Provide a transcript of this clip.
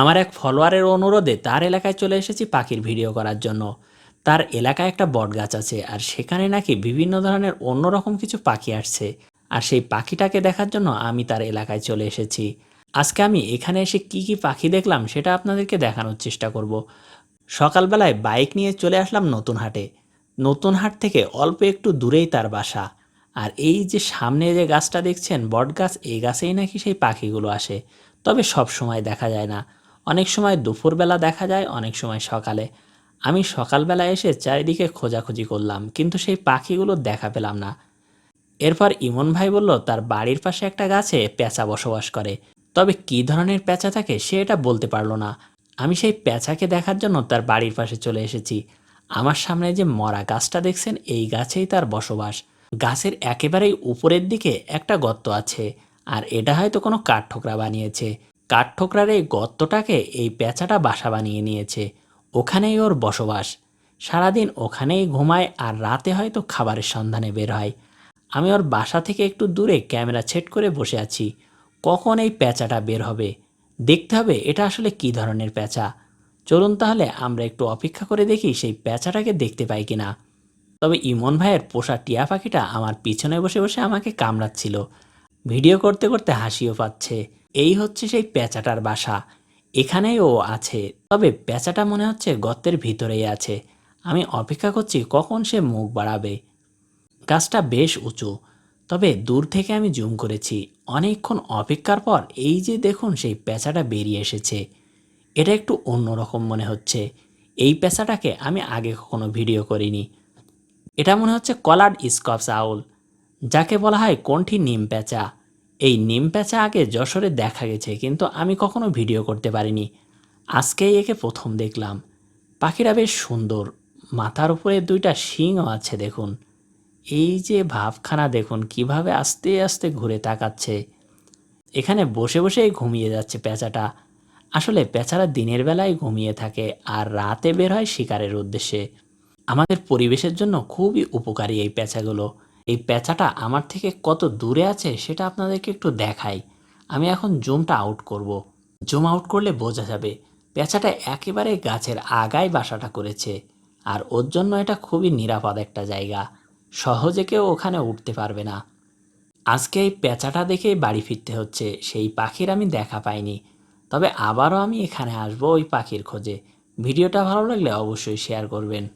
আমার এক ফলোয়ারের অনুরোধে তার এলাকায় চলে এসেছি পাখির ভিডিও করার জন্য। তার এলাকায় একটা বটগাছ আছে আর সেখানে নাকি বিভিন্ন ধরনের অন্যরকম কিছু পাখি আসছে। আর সেই পাখিটাকে দেখার জন্য আমি তার এলাকায় চলে এসেছি। আজকে আমি এখানে এসে কি কি পাখি দেখলাম সেটা আপনাদেরকে দেখানোর চেষ্টা করব। সকালবেলায় বাইক নিয়ে চলে আসলাম নতুন হাটে। নতুন হাট থেকে অল্প একটু দূরেই তার বাসা। আর এই যে সামনে যে গাছটা দেখছেন বট গাছ এই গাছেই নাকি সেই পাখিগুলো আসে। তবে সব সময় দেখা যায় না। অনেক সময় দুপুরবেলা দেখা যায়, অনেক সময় সকালে। আমি সকালবেলা এসে চারিদিকে খোঁজাখুঁজি করলাম, কিন্তু সেই পাখিগুলো দেখা পেলাম না। এরপর ইমন ভাই বলল, তার বাড়ির পাশে একটা গাছে পেঁচা বসবাস করে। তবে কী ধরনের পেঁচা থাকে সে এটা বলতে পারল না। আমি সেই পেঁচাকে দেখার জন্য তার বাড়ির পাশে চলে এসেছি। আমার সামনে যে মরা গাছটা দেখছেন, এই গাছেই তার বসবাস। গাছের একেবারেই উপরের দিকে একটা গর্ত আছে, আর এটা হয়তো কোনো কাঠঠোকরা বানিয়েছে। কাঠঠোকরার এই গর্তটাকে এই পেঁচাটা বাসা বানিয়ে নিয়েছে। ওখানেই ওর বসবাস। সারাদিন ওখানেই ঘুমায় আর রাতে হয়তো খাবারের সন্ধানে বের হয়। আমি ওর বাসা থেকে একটু দূরে ক্যামেরা সেট করে বসে আছি। কখন এই পেঁচাটা বের হবে? দেখতে হবে এটা আসলে কী ধরনের পেঁচা। চলুন তাহলে আমরা একটু অপেক্ষা করে দেখি সেই পেঁচাটাকে দেখতে পাই কি না তবে ইমন ভাইয়ের পোষা টিয়া পাখিটা আমার পিছনে বসে বসে আমাকে কামড়াচ্ছিল। ভিডিও করতে করতে হাসিও পাচ্ছে। এই হচ্ছে সেই পেঁচাটার বাসা। এখানেই ও আছে। তবে পেঁচাটা মনে হচ্ছে গর্তের ভিতরেই আছে। আমি অপেক্ষা করছি কখন সে মুখ বাড়াবে। গাছটা বেশ উঁচু। তবে দূর থেকে আমি জুম করেছি। অনেকক্ষণ অপেক্ষার পর এই যে দেখুন সেই পেঁচাটা বেরিয়ে এসেছে। এটা একটু অন্যরকম মনে হচ্ছে। এই পেঁচাটাকে আমি আগে কখনো ভিডিও করিনি। এটা মনে হচ্ছে কলার্ড স্কপস আউল, যাকে বলা হয় কণ্ঠী নিম পেঁচা এই নিম প্যাঁচা আগে যশোরে দেখা গেছে, কিন্তু আমি কখনো ভিডিও করতে পারিনি। আজকেই একে প্রথম দেখলাম। পাখিটা বেশ সুন্দর। মাথার উপরে দুইটা শিংও আছে, দেখুন। এই যে ভাবখানা, দেখুন, কীভাবে আস্তে আস্তে ঘুরে তাকাচ্ছে। এখানে বসে বসেই ঘুমিয়ে যাচ্ছে পেঁচাটা আসলে পেঁচারা দিনের বেলায় ঘুমিয়ে থাকে আর রাতে বের হয় শিকারের উদ্দেশ্যে। আমাদের পরিবেশের জন্য খুবই উপকারী এই পেঁচাগুলো এই পেঁচাটা আমার থেকে কত দূরে আছে সেটা আপনাদেরকে একটু দেখাই। আমি এখন জুমটা আউট করব। জুম আউট করলে বোঝা যাবে পেঁচাটা একেবারে গাছের আগায় বাসাটা করেছে। আর ওর জন্য এটা খুবই নিরাপদ একটা জায়গা। সহজে কেউ ওখানে উঠতে পারবে না। আজকে এই পেঁচাটা দেখেই বাড়ি ফিরতে হচ্ছে, সেই পাখির আমি দেখা পাইনি। তবে আবারও আমি এখানে আসব ওই পাখির খোঁজে। ভিডিওটা ভালো লাগলে অবশ্যই শেয়ার করবেন।